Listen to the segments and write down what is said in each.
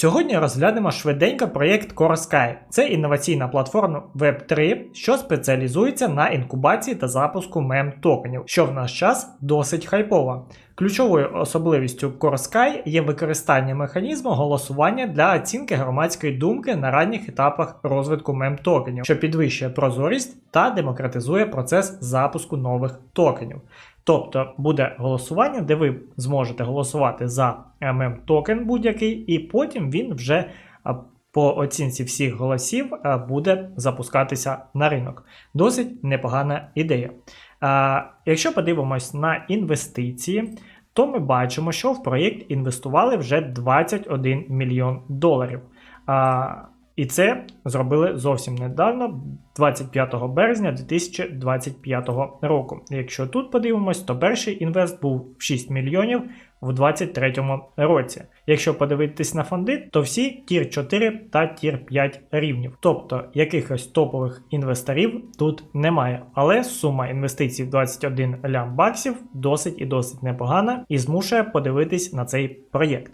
Сьогодні розглянемо швиденько проєкт CoreSky. Це інноваційна платформа Web3, що спеціалізується на інкубації та запуску мем токенів, що в наш час досить хайпово. Ключовою особливістю CoreSky є використання механізму голосування для оцінки громадської думки на ранніх етапах розвитку мем токенів, що підвищує прозорість та демократизує процес запуску нових токенів. Тобто буде голосування, де ви зможете голосувати за мем токен будь-який, і потім він вже по оцінці всіх голосів буде запускатися на ринок. Досить непогана ідея. Якщо подивимось на інвестиції, то ми бачимо, що в проєкт інвестували вже 21 мільйон доларів. І це зробили зовсім недавно, 25 березня 2025 року. Якщо тут подивимось, то перший інвест був в 6 мільйонів в 2023 році. Якщо подивитись на фонди, то всі тір 4 та тір 5 рівнів. Тобто якихось топових інвесторів тут немає. Але сума інвестицій в 21 лям баксів досить і досить непогана і змушує подивитись на цей проєкт.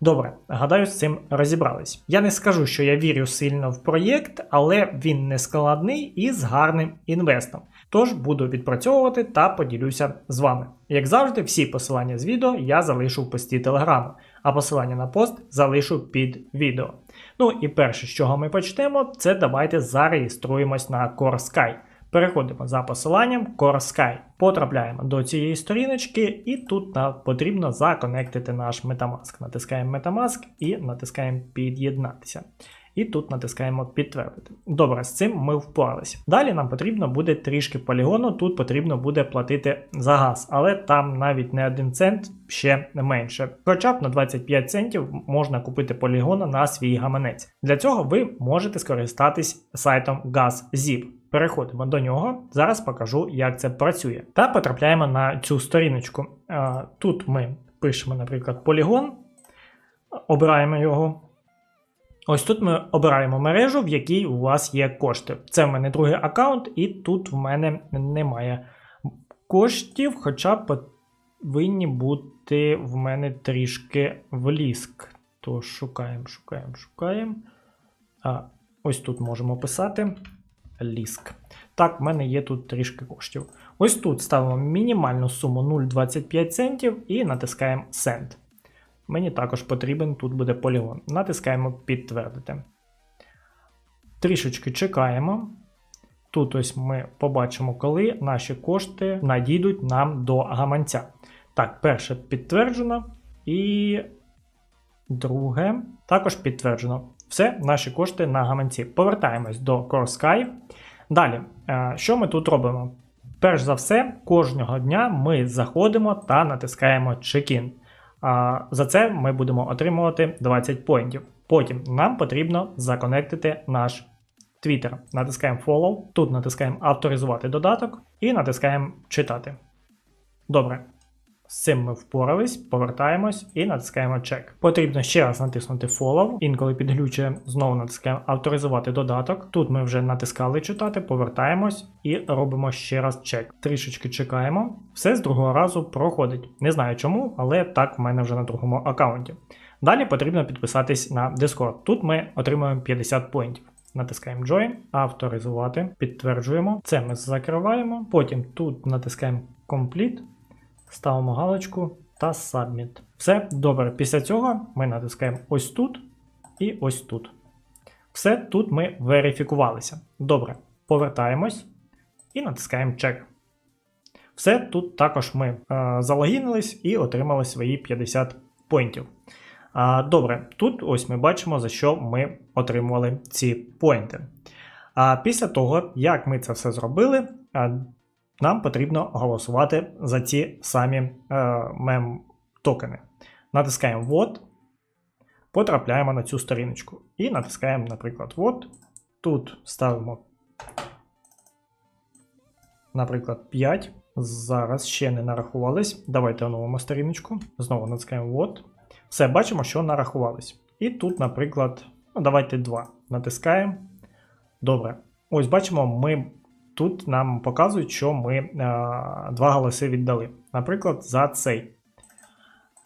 Добре, гадаю, з цим розібрались. Я не скажу, що я вірю сильно в проєкт, але він не складний і з гарним інвестом. Тож буду відпрацьовувати та поділюся з вами. Як завжди, всі посилання з відео я залишу в пості телеграму, а посилання на пост залишу під відео. Ну і перше, з чого ми почнемо, це давайте зареєструємось на CoreSky. Переходимо за посиланням CoreSky. Потрапляємо до цієї сторіночки, і тут нам потрібно законектити наш Metamask. Натискаємо Metamask і натискаємо Під'єднатися. І тут натискаємо підтвердити. Добре, з цим ми впоралися. Далі нам потрібно буде трішки полігону, тут потрібно буде платити за газ, але там навіть не один цент ще менше. Хоча б на 25 центів можна купити полігон на свій гаманець. Для цього ви можете скористатись сайтом GazZip. Переходимо до нього. Зараз покажу, як це працює. Та потрапляємо на цю сторіночку. Тут ми пишемо, наприклад, полігон, обираємо його. Ось тут ми обираємо мережу, в якій у вас є кошти. Це в мене другий аккаунт, і тут в мене немає коштів, хоча повинні бути в мене трішки в ліск. То шукаємо, шукаємо, шукаємо. А, Ось тут можемо писати ліск. Так, в мене є тут трішки коштів. Ось тут ставимо мінімальну суму 0,25 центів і натискаємо Send. Мені також потрібен тут буде полігон. Натискаємо підтвердити. Трішечки чекаємо. Тут ось ми побачимо, коли наші кошти надійдуть нам до гаманця. Так, перше підтверджено. І друге також підтверджено. Все, наші кошти на гаманці. Повертаємось до CoreSky. Далі, е, що ми тут робимо? Перш за все, кожного дня ми заходимо та натискаємо check-in. За це ми будемо отримувати 20 поінтів. Потім нам потрібно законектити наш Twitter. Натискаємо Follow, тут натискаємо авторизувати додаток і натискаємо читати. Добре. З цим ми впорались, повертаємось і натискаємо чек. Потрібно ще раз натиснути Follow. Інколи підглючує, знову натискаємо авторизувати додаток. Тут ми вже натискали читати, повертаємось і робимо ще раз чек. Трішечки чекаємо. Все з другого разу проходить. Не знаю чому, але так в мене вже на другому аккаунті. Далі потрібно підписатись на Discord. Тут ми отримуємо 50 поінтів. Натискаємо Join, авторизувати, підтверджуємо. Це ми закриваємо. Потім тут натискаємо Complete. Ставимо галочку та Submit. Все добре. Після цього ми натискаємо ось тут і ось тут. Все тут ми верифікувалися. Добре. Повертаємось і натискаємо чек. Все тут також ми е, залогінились і отримали свої 50 поінтів. Е, добре, тут ось ми бачимо, за що ми отримували ці поінти. А після того, як ми це все зробили, нам потрібно голосувати за ці самі е, мем токени. Натискаємо «Вот», потрапляємо на цю сторіночку. І натискаємо, наприклад, «Вот». Тут ставимо, наприклад, 5. Зараз ще не нарахувались. Давайте оновимо сторіночку. Знову натискаємо «Вот». Все, бачимо, що нарахувались. І тут, наприклад, ну, давайте 2. Натискаємо. Добре. Ось бачимо, ми тут нам показують, що ми а, два голоси віддали. Наприклад, за цей.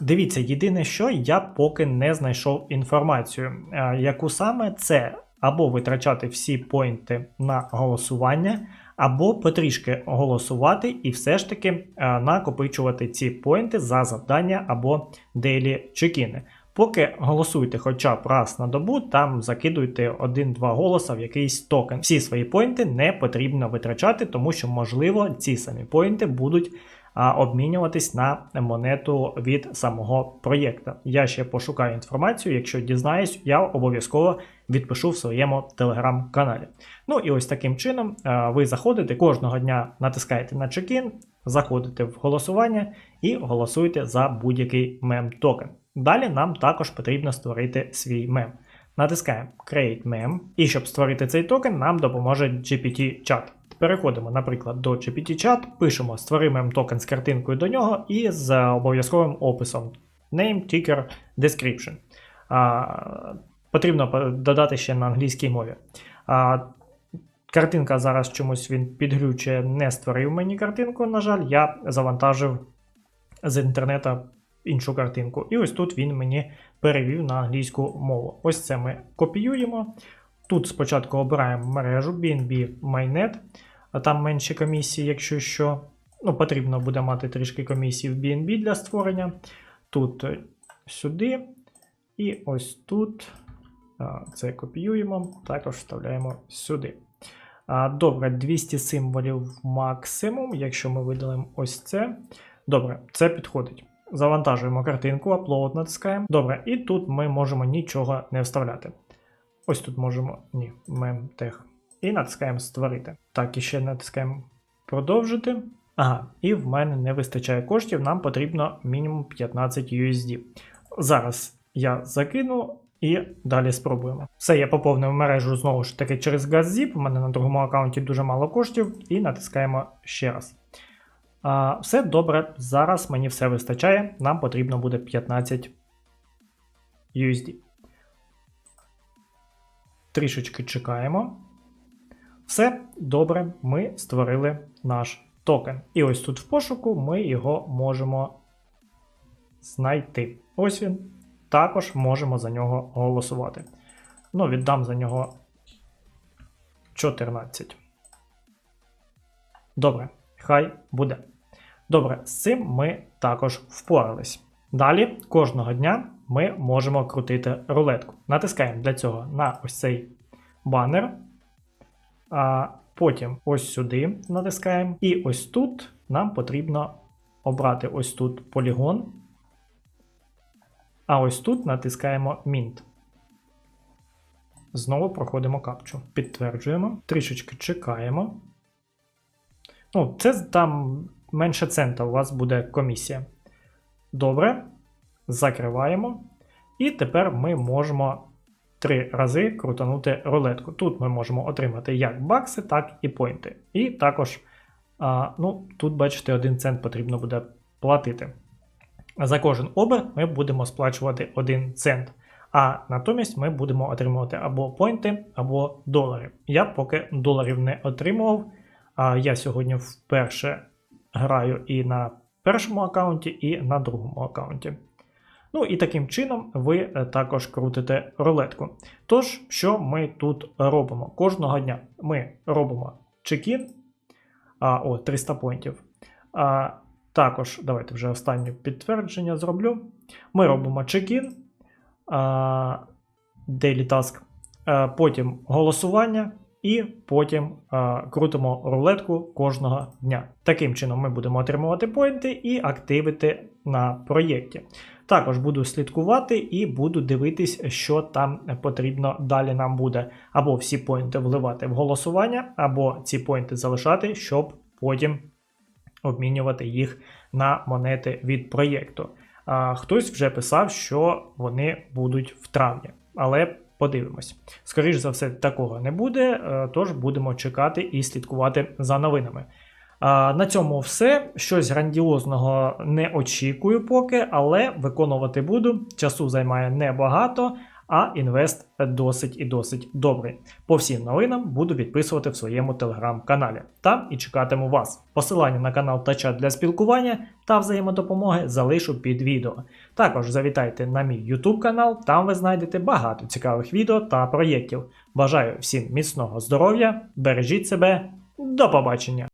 Дивіться, єдине, що я поки не знайшов інформацію, а, яку саме це або витрачати всі поінти на голосування, або потрішки голосувати і все ж таки а, накопичувати ці поінти за завдання або дейлі чекіни. Поки голосуйте хоча б раз на добу, там закидуйте один-два голоса в якийсь токен. Всі свої поінти не потрібно витрачати, тому що, можливо, ці самі поінти будуть а, обмінюватись на монету від самого проєкту. Я ще пошукаю інформацію. Якщо дізнаюсь, я обов'язково відпишу в своєму телеграм-каналі. Ну і ось таким чином а, ви заходите кожного дня, натискаєте на чекін, заходите в голосування і голосуєте за будь-який мем-токен. Далі нам також потрібно створити свій мем. Натискаємо Create Mem, і щоб створити цей токен, нам допоможе GPT-чат. Переходимо, наприклад, до GPT-чат, пишемо створи мем токен з картинкою до нього і з обов'язковим описом Name, Ticker, Description. А, Потрібно додати ще на англійській мові. А, Картинка зараз чомусь він підглючує, не створив мені картинку, на жаль, я завантажив з інтернету іншу картинку. І ось тут він мені перевів на англійську мову. Ось це ми копіюємо. Тут спочатку обираємо мережу BNB Mainnet, а там менші комісії, якщо що. Ну, Потрібно буде мати трішки комісії в BNB для створення. Тут е, сюди. І ось тут це копіюємо, також вставляємо сюди. Добре, 200 символів максимум, якщо ми видалимо ось це. Добре, це підходить. Завантажуємо картинку, upload натискаємо. Добре, і тут ми можемо нічого не вставляти. Ось тут можемо. Ні, мемтех. І натискаємо Створити. Так, і ще натискаємо продовжити. Ага, і в мене не вистачає коштів, нам потрібно мінімум 15 USD. Зараз я закину і далі спробуємо. Все, я поповнив мережу знову ж таки через GazZip. У мене на другому аккаунті дуже мало коштів, і натискаємо ще раз. А, Все добре, зараз мені все вистачає, нам потрібно буде 15 USD. Трішечки чекаємо. Все добре, ми створили наш токен. І ось тут в пошуку ми його можемо знайти. Ось він. Також можемо за нього голосувати. Ну, віддам за нього 14. Добре, хай буде. Добре, з цим ми також впорались. Далі кожного дня ми можемо крутити рулетку. Натискаємо для цього на ось цей банер. А Потім ось сюди натискаємо. І ось тут нам потрібно обрати ось тут полігон. А ось тут натискаємо Mint. Знову проходимо капчу. Підтверджуємо, трішечки чекаємо. Ну, Це там менше цента у вас буде комісія. Добре. Закриваємо. І тепер ми можемо три рази крутанути рулетку. Тут ми можемо отримати як бакси, так і поінти. І також, а, ну, тут, бачите, один цент потрібно буде платити. За кожен оберт ми будемо сплачувати 1 цент. А натомість ми будемо отримувати або поінти, або долари. Я поки доларів не отримував. А я сьогодні вперше граю і на першому аккаунті, і на другому аккаунті. Ну і таким чином ви е, також крутите рулетку. Тож, що ми тут робимо? Кожного дня ми робимо чекін, о, 300 поінтів. А, Також, давайте вже останнє підтвердження зроблю. Ми робимо чекін, daily task, а, потім голосування. І потім а, крутимо рулетку кожного дня. Таким чином ми будемо отримувати поінти і активити на проєкті. Також буду слідкувати і буду дивитись, що там потрібно далі нам буде. Або всі поінти вливати в голосування, або ці поінти залишати, щоб потім обмінювати їх на монети від проєкту. Хтось вже писав, що вони будуть в травні. Але подивимось. Скоріше за все, такого не буде, е, тож будемо чекати і слідкувати за новинами. А, на цьому все. Щось грандіозного не очікую поки, але виконувати буду. Часу займає небагато, а інвест досить і досить добрий. По всім новинам буду відписувати в своєму телеграм-каналі. Там і чекатиму вас. Посилання на канал та чат для спілкування та взаємодопомоги залишу під відео. Також завітайте на мій YouTube канал, там ви знайдете багато цікавих відео та проєктів. Бажаю всім міцного здоров'я, бережіть себе, до побачення!